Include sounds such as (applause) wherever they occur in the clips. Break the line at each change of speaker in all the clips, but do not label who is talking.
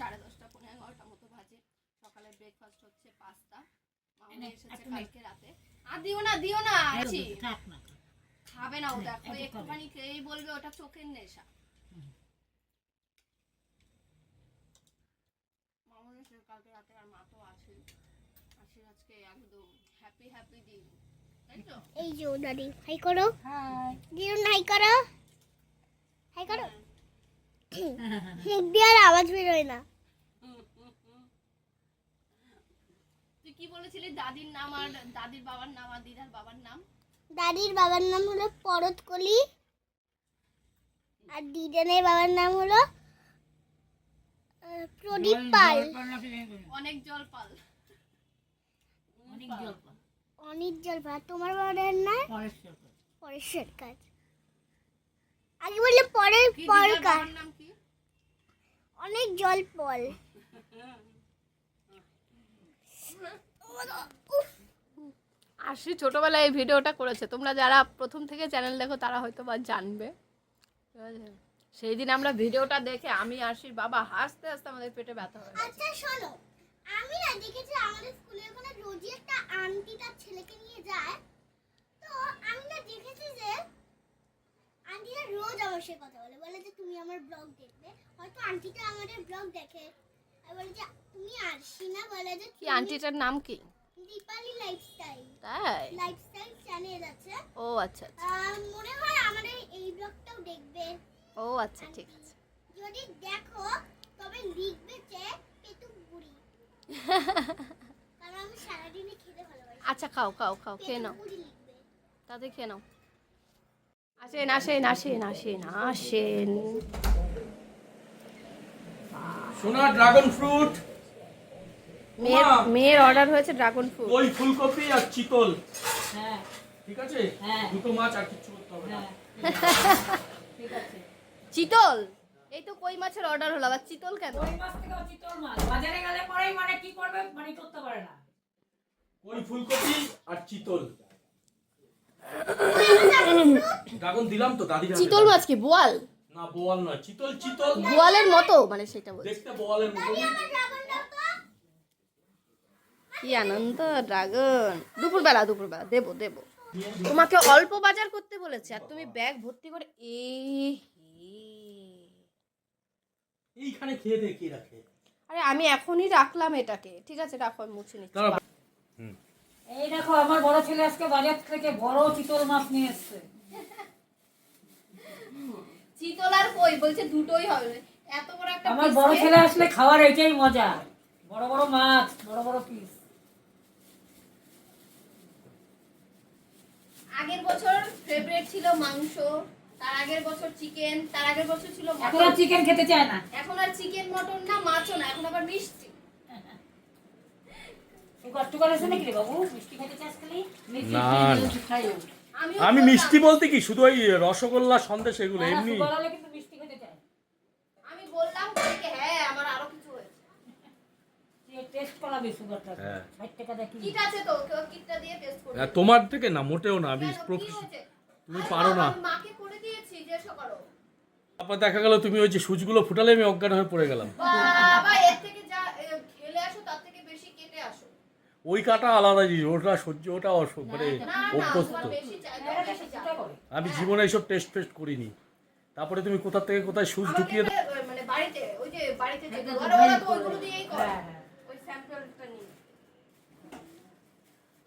সাড়ে দশটা পনেরো এগারোটা মতো বাজে। সকালে ব্রেকফাস্ট হচ্ছে পাস্তা মামনি এসেছে কালকে রাতে। আর দিও না দিও না আছি। খাবে না ওটা
একটু
একটুখানি খেয়েই বলবে ওটা চোখের নেশা। মামনি কালকে রাতে আর মা তো আছে। আজকে একদম হ্যাপি হ্যাপি দিন। তাই তো?
এই যে দাদি হাই করো।
হাই
দিদুন হাই করো। হাই করো। মুখ দিয়ে আর আওয়াজ বেরোয় না।
তুই কি বলেছিলি? দাদির নাম আর দাদির বাবার নাম আর দিদার বাবার নাম?
দাদির বাবার নাম হলো পরতকলি আর দিদানের বাবার নাম হলো প্রদীপ পাল।
অনেক জল পাল।
অনেক জল পান।
অনির্জল পাল। তোমার বাবার নাম?
পরেশ্বর পান।
পরেশ্বর কাজ আগে বললে পর
কি
অনেক জল পল।
আশি ছোটবেলায় এই ভিডিওটা করেছে। তোমরা যারা প্রথম থেকে চ্যানেল দেখো তারা হয়তো বা জানবে। সেই দিন আমরা ভিডিওটা দেখে আমি আশির বাবা হাসতে হাসতে আমাদের পেটে ব্যথা হয়ে
আচ্ছা শোনো। আমি না দেখেছি আমাদের স্কুলে ওখানে রোজই একটা আন্টি তার ছেলেকে নিয়ে যায়। তো আমি না দেখেছি যে আন্টিরা রোজ আমার সাথে কথা বলে। বলে যে তুমি আমার ব্লগ দেখবে। হয়তো আন্টিটা আমাদের ব্লগ দেখে। আর বলে যে তুমি আরশিনা বলে যে
কি আন্টিটার নাম কি?
দীপালি লাইফস্টাইল
তাই?
লাইফস্টাইল চ্যানেল আছে।
ও আচ্ছা আচ্ছা।
মনে হয় আমাদের এই ব্লগটাও দেখবে।
ও আচ্ছা ঠিক আছে।
যদি দেখো তবে লিখবে যে পেটু বুড়ি। (laughs) কারণ আমি সারাদিনই খেতে ভালোবাসি।
আচ্ছা খাও খাও খাও খেয়ে নাও। তাতে খেয়ে নাও। আসেন আসেন আসেন আসেন আসেন।
সোনা ড্রাগন ফ্রুট
মেয়ের মেয়ের অর্ডার হয়েছে ড্রাগন ফ্রুট
ওই ফুলকপি আর চিতল।
হ্যাঁ।
ঠিক আছে?
হ্যাঁ।
দুটো মাছ আর কিছু করতে হবে না।
হ্যাঁ। ঠিক আছে।
চিতল? এই তো কই মাছের অর্ডার হলো? আবার চিতল কেন?
ওই মাছ থেকে চিতল মাছ? বাজারে গেলে পরেই মানে কি করবে? মানে করতে পারে না।
ওই ফুলকপি আর চিতল। ড্রাগন দিলাম তো দাদি
চিতল
দাও।
মাছ কি বোয়াল?
না বোয়াল নয় চিতল চিতল।
বোয়ালের মতো মানে সেটা বলছি।
দেখতে বোয়ালের মতো।
কি আনন্দ ড্রাগন। দুপুরবেলা দুপুরবেলা দেবো দেবো। তোমাকে অল্প বাজার করতে বলেছে আর তুমি ব্যাগ ভর্তি করে এ
এইখানে খেয়ে দিয়ে কি রাখে?
আরে আমি এখনই রাখলাম এটাকে। ঠিক আছে রাখো আমি মুছে নিচ্ছি।
এই দেখো আমার বড় ছেলে আজকে বাজার থেকে বড় চিতল মাছ নিয়ে এসছে।
চিতল আর কই? বলছে দুটোই হবে। এত বড় একটা
আমার বড় ছেলে আসলে খাওয়ার এটাই মজা। বড় বড় মাছ বড় বড় পিস
আগের বছর ফেভারিট ছিল মাংস তার আগের বছর চিকেন তার আগের বছর ছিল
এখন আর চিকেন খেতে চায় না।
এখন আর চিকেন মটন না মাছও না এখন আবার মিষ্টি
তুই কষ্ট করেছে নাকি রে বাবু মিষ্টি খেতে চাস খালি মিষ্টি
না, আমি মিষ্টি বলতে কি? শুধু ওই রসগোল্লা সন্দেশ এগুলো
না,
এমনি।
আমি বললাম হ্যাঁ আমার আরও কিছু হয়েছে।
টেস্ট করাবি সুগারটা
হ্যাঁ।
ষাট টাকা দেখি।
কিট আছে তো কেউ কিটটা দিয়ে টেস্ট করবে
তোমার থেকে না মোটেও না আমি? তুমি পারো না।
মাকে করে দিয়েছি যে সকালো
তারপর দেখা গেল তুমি ওই যে সুচগুলো ফুটালে আমি অজ্ঞান হয়ে পড়ে গেলাম।
বাবা এর থেকে যা এ, খেলে আসো তার থেকে বেশি কেটে আসো
ওই কাটা আলাদা জিনিস ওটা সহ্য ওটা অস- মানে অভ্যস্ত।
করে।
আমি জীবনে এইসব টেস্ট ফেস্ট করিনি। তারপরে তুমি কোথা থেকে কোথায় সুচ ঢুকিয়ে দাও
মানে বাড়িতে ওই যে বাড়িতে যে
একদম
ওরা ওরা তো
করে।
ওইগুলো দিয়েই করে
হ্যাঁ, হ্যাঁ।
ওই স্যাম্পলটা নিয়ে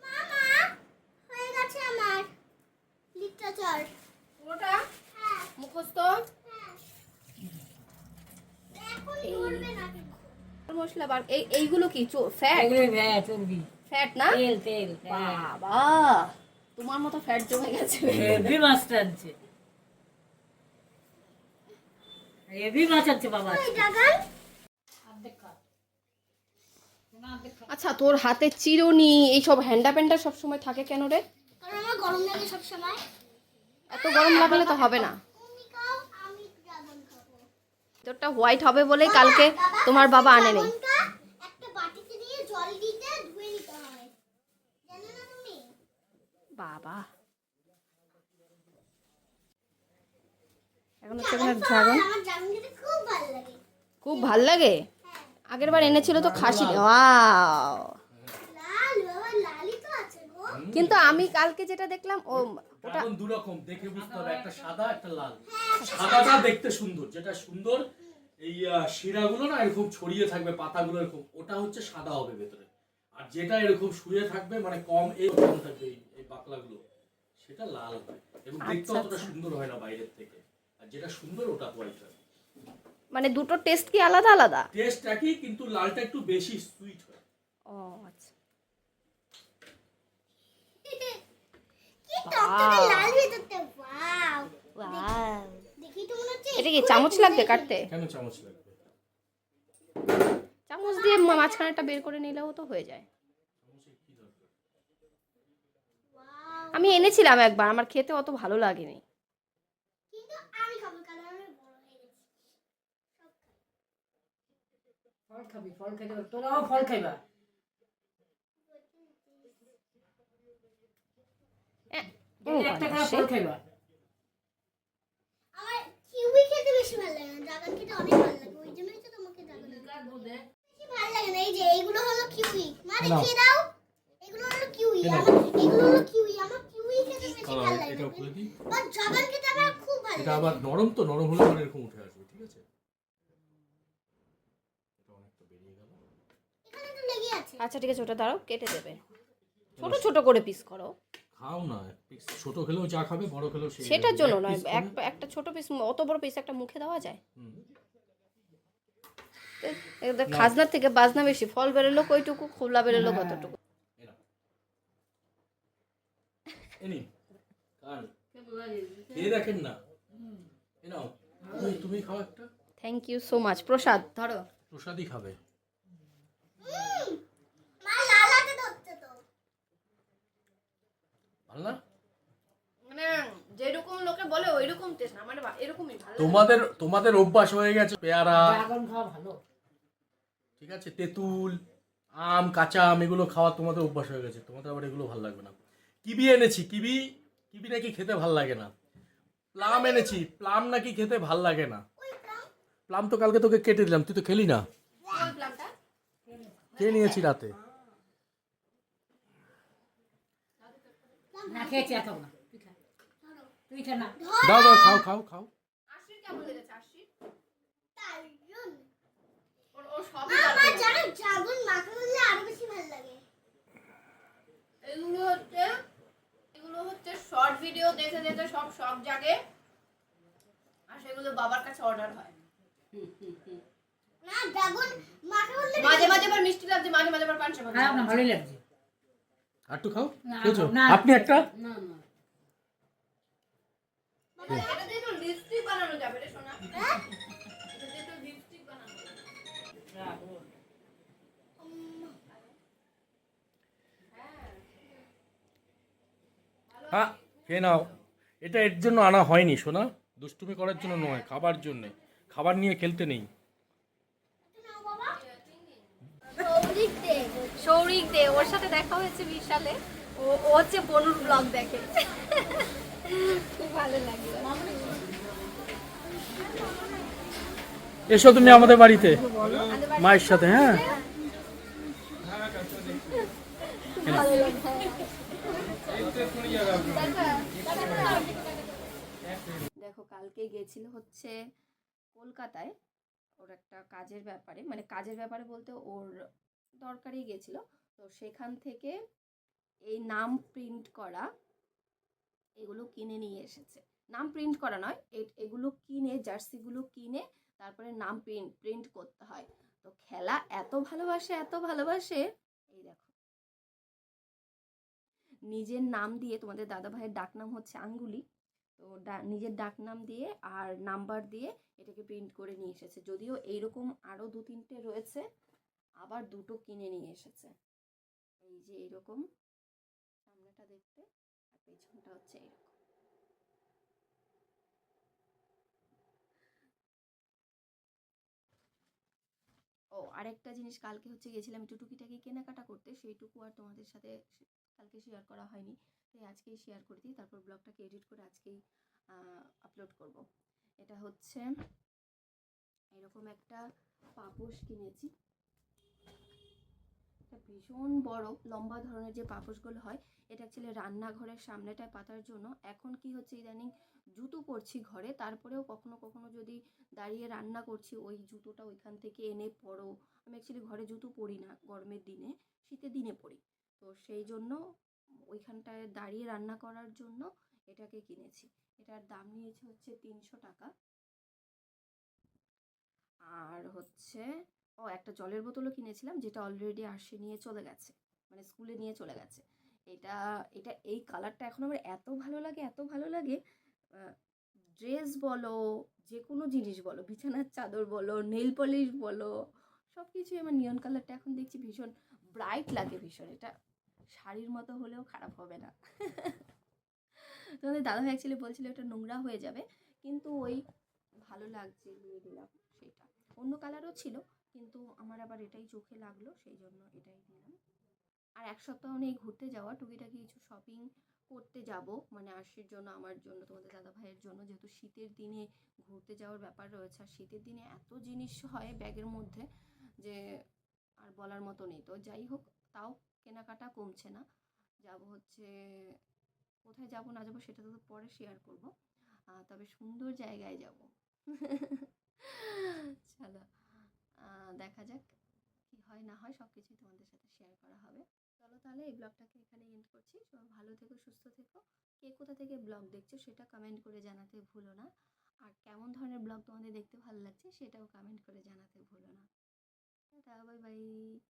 মামা হয়ে গেছে আমার লিটাচার
পুরোটা
হ্যাঁ
মুখস্থ
হ্যাঁ এখন ধরবে না
এই এইগুলো কি? ফ্যাট ফ্যাট না?
তেল তেল।
বাবা তোমার মতো ফ্যাট জমে গেছে।
হেভি মাছ টানছে। হেভি মাছ আনছে বাবা।
আচ্ছা তোর হাতে চিরুনি এইসব হ্যান্ডা প্যান্ডা সবসময় থাকে কেন রে?
কারণ আমার গরম লাগে সব সময়।
এত গরম লাগালে তো হবে না।
তুমি খাও আমি ড্রাগন খাব।
তোরটা হোয়াইট হবে বলেই কালকে তোমার বাবা আনে নেই
ড্রাগনটা একটা বাটিতে দিয়ে জল দিতে ধুয়ে নিতে হয় জানো না তুমি
বাবা। এখন হচ্ছে ড্রাগন
খুব ভালো লাগে
খুব ভালো লাগে?
হ্যাঁ
আগের বার এনেছিল তো খাসি ওয়াও।
লাল বাবা লালই তো আছে গো
কিন্তু আমি কালকে যেটা দেখলাম ও ওটা
দু রকম দেখে বুঝতে হবে একটা সাদা একটা লাল। সাদাটা দেখতে সুন্দর যেটা সুন্দর এই শিরাগুলো না এরকম ছড়িয়ে থাকবে পাতাগুলো এরকম ওটা হচ্ছে সাদা হবে ভেতরে। আর যেটা এরকম শুয়ে থাকবে মানে কম এই কম থাকবে এই- পাকলাগুলো সেটা লাল হয় এবং দেখতে
আচ্ছা,
অতটা
আচ্ছা।
সুন্দর হয় না বাইরের থেকে। আর যেটা সুন্দর ওটা হোয়াইট হয়।
মানে দুটো টেস্ট কি আলাদা আলাদা?
টেস্ট একই কিন্তু লালটা একটু বেশি সুইট হয়।
ও আচ্ছা।
কি টকটকে লাল ভেতরটা ওয়াও
ওয়াও
দেখি তো মনে হচ্ছে
এটা কি চামচ লাগবে কাটতে?
কেন চামচ লাগবে?
চামচ দিয়ে মাঝখানেটা বের করে নিলেও তো হয়ে যায়। আমি এনেছিলাম একবার আমার খেতে অত ভালো লাগেনি।
কিন্তু আমি খাব কারণ আমি বড় হয়ে গেছি।
ফল খাবি ফল খেতে তোরাও ফল খাইবা।
এ, ও
ডেলি একটা করে ফল খাইবা।
আমার কিউই খেতে বেশি ভালো লাগে না ড্রাগন খেতে অনেক ভালো লাগে ওই জন্যই তো তোমাকে ড্রাগন বেশি ভালো লাগে না এই যে এইগুলো হলো কিউই। মা
নাও।
দেখিয়ে দাও। এগুলো হলো কিউই। আমার এগুলো হলো কিউই। আমার কিউই খেতে বেশি ভালো লাগে।
এটা খুলে দিই।
আর খেতে আমার খুব ভালো
এটা আবার নরম তো নরম হলে মানে এরকম উঠে আসবে ঠিক আছে? এটা অনেকটা বেরিয়ে গেল।
এখানে তো লেগে আছে।
আচ্ছা ঠিক আছে ওটা দাঁড়াও কেটে দেবে। ছোট ছোট করে পিস করো।
খাও না ছোট খেলেও যা খাবে বড় খেলেও
সেটার জন্য নয় এক একটা ছোট পিস অত বড় পিস একটা মুখে দেওয়া যায়?
হুম।
খাজনার থেকে বাজনা বেশি ফল বেরোলো কইটুকু খোলা বেরোলো কতটুকু?
দেখেন না। তুমি খাও একটা।
থ্যাংক ইউ সো মাচ প্রসাদ ধরো।
প্রসাদই খাবে।
মা লাল হাতে ধরছে তো
ভালো না?
মানে যেরকম লোকে বলে ওইরকম টেস্ট না। মানে এরকমই ভালো
তোমাদের তোমাদের অভ্যাস হয়ে গেছে পেয়ারা।
ড্রাগন খাওয়া ভালো।
ঠিক আছে? তেঁতুল আম কাঁচা আম এগুলো খাওয়া তোমাদের অভ্যাস হয়ে গেছে। তোমাদের আবার এগুলো ভালো লাগবে না। কিবি এনেছি কিবি? কিবি নাকি খেতে ভালো লাগে না। প্লাম এনেছি প্লাম নাকি খেতে ভালো লাগে না।
প্লাম।
প্লাম তো কালকে তোকে কেটে দিলাম তুই তো খেলি না। খেয়ে নিয়েছি রাতে? দাও দাও খাও খাও খাও
আশির কেমন লেগেছে আশির
তার জন্য
ওর ওর সবই
আমার জানো ড্রাগন মাখা করলে আরও বেশি ভালো লাগে
এগুলো হচ্ছে এগুলো হচ্ছে শর্ট ভিডিও দেখে সব সব জাগে আর সেগুলো বাবার কাছে অর্ডার হয়।
না ড্রাগন মাখা করলে
মাঝে মাঝে আবার মিষ্টি লাগছে মাঝে মাঝে আবার পাঁচশো
খারাপ না ভালোই লাগছে।
আর একটু খাও।
না, না।
আপনি একটা?
না না।
এটা দিয়ে তো লিপস্টিক বানানো যাবে রে সোনা। এটা দিয়ে তো লিপস্টিক বানানো যাবে।
হ্যাঁ খেয়ে নাও। এটা এর জন্য আনা হয়নি শোনা দুষ্টুমি করার জন্য নয় খাবার জন্যে। খাবার নিয়ে খেলতে নেই।
সৌরিক দে।
ওর সাথে দেখা হয়েছে বিশালে। ও ও হচ্ছে বনুর ব্লগ দেখে। খুব ভালো লাগল।
এসো তুমি আমাদের বাড়িতে মায়ের সাথে হ্যাঁ?
দেখো, কালকে গেছিল হচ্ছে কলকাতায় ওর একটা কাজের ব্যাপারে মানে কাজের ব্যাপারে বলতে ওর দরকারি গেছিল। তো সেখান থেকে এই নাম প্রিন্ট করা এগুলো কিনে নিয়ে এসেছে। নাম প্রিন্ট করা নয় এগুলো কিনে, জার্সিগুলো কিনে তারপরে নাম প্রিন্ট প্রিন্ট করতে হয়। তো খেলা এত ভালোবাসে এত ভালোবাসে, এই দেখো। নিজের নাম দিয়ে তোমাদের দাদা ভাইয়ের ডাক নাম হচ্ছে আঙ্গুলি। তো নিজের ডাক নাম দিয়ে আর নাম্বার দিয়ে এটাকে প্রিন্ট করে নিয়ে এসেছে। যদিও এইরকম আরও দু তিনটে রয়েছে, আবার দুটো কিনে নিয়ে এসেছে। এই যে এইরকম, সামনেটা দেখতে, আর পেছনটা হচ্ছে এইরকম। ও, আরেকটা জিনিস কালকে হচ্ছে গেছিলাম একটু টুকিটাকি কেনাকাটা করতে, সেইটুকু আর তোমাদের সাথে কালকে শেয়ার করা হয়নি। তাই আজকেই শেয়ার করে দিই তারপর ব্লগটাকে এডিট করে আজকেই আপলোড করব। এটা হচ্ছে, এরকম একটা পাপোশ কিনেছি। একটা ভীষণ বড়, লম্বা ধরনের যে পাপোশগুলো হয়, এটা অ্যাকচুয়ালি রান্নাঘরের সামনেটায় পাতার জন্য। এখন কি হচ্ছে ইদানিং, জুতো পরছি ঘরে, তারপরেও কখনো কখনো যদি দাঁড়িয়ে রান্না করছি, ওই জুতোটা ওইখান থেকে এনে পরো। আমি অ্যাকচুয়ালি ঘরে জুতো পরি না, গরমের দিনে, শীতের দিনে পরি। তো সেই জন্য ওইখানটায় দাঁড়িয়ে রান্না করার জন্য এটাকে কিনেছি। এটার দাম নিয়েছে হচ্ছে তিনশো টাকা। আর হচ্ছে, ও একটা জলের বোতলও কিনেছিলাম যেটা অলরেডি আরশি নিয়ে চলে গেছে মানে স্কুলে নিয়ে চলে গেছে। এটা এটা এই কালারটা এখন আমার এত ভালো লাগে, এত ভালো লাগে ড্রেস বলো যে কোনো জিনিস বলো, বিছানার চাদর বলো নেল পলিশ বলো সব কিছুই আমার নিয়ন কালারটা এখন দেখছি ভীষণ ব্রাইট লাগে ভীষণ। এটা শাড়ির মতো হলেও খারাপ হবে না। তোমাদের দাদা অ্যাকচুয়ালি বলছিল এটা নোংরা হয়ে যাবে, কিন্তু ওই ভালো লাগছে দিয়ে দিলাম সেটা অন্য কালারও ছিল, কিন্তু আমার আবার এটাই চোখে লাগল, সেই জন্য এটাই দিলাম। আর এক সপ্তাহ নেই ঘুরতে যাওয়া টুকিটাকি কিছু শপিং করতে যাব মানে আশির জন্য, আমার জন্য, তোমাদের দাদা ভাইয়ের জন্য, যেহেতু শীতের দিনে ঘুরতে যাওয়ার ব্যাপার রয়েছে, আর শীতের দিনে এত জিনিস হয় ব্যাগের মধ্যে যে আর বলার মতো নেই। তো যাই হোক, তাও কেনাকাটা কমছে না। যাব হচ্ছে, কোথায় যাব না যাব সেটা তো পরে শেয়ার করব। তবে সুন্দর জায়গায় যাব। চলো দেখা যাক কি হয় না হয় সব কিছুই তোমাদের সাথে শেয়ার করা হবে। চলো তাহলে এই ব্লগটাকে এখানে এন্ড করছি। সবাই ভালো থেকো, সুস্থ থেকো। কে কোথা থেকে ব্লগ দেখছ সেটা কমেন্ট করে জানাতে ভুলো না। আর কেমন ধরনের ব্লগ তোমাদের দেখতে ভালো লাগছে সেটাও কমেন্ট করে জানাতে ভুলো না। Tata bye bye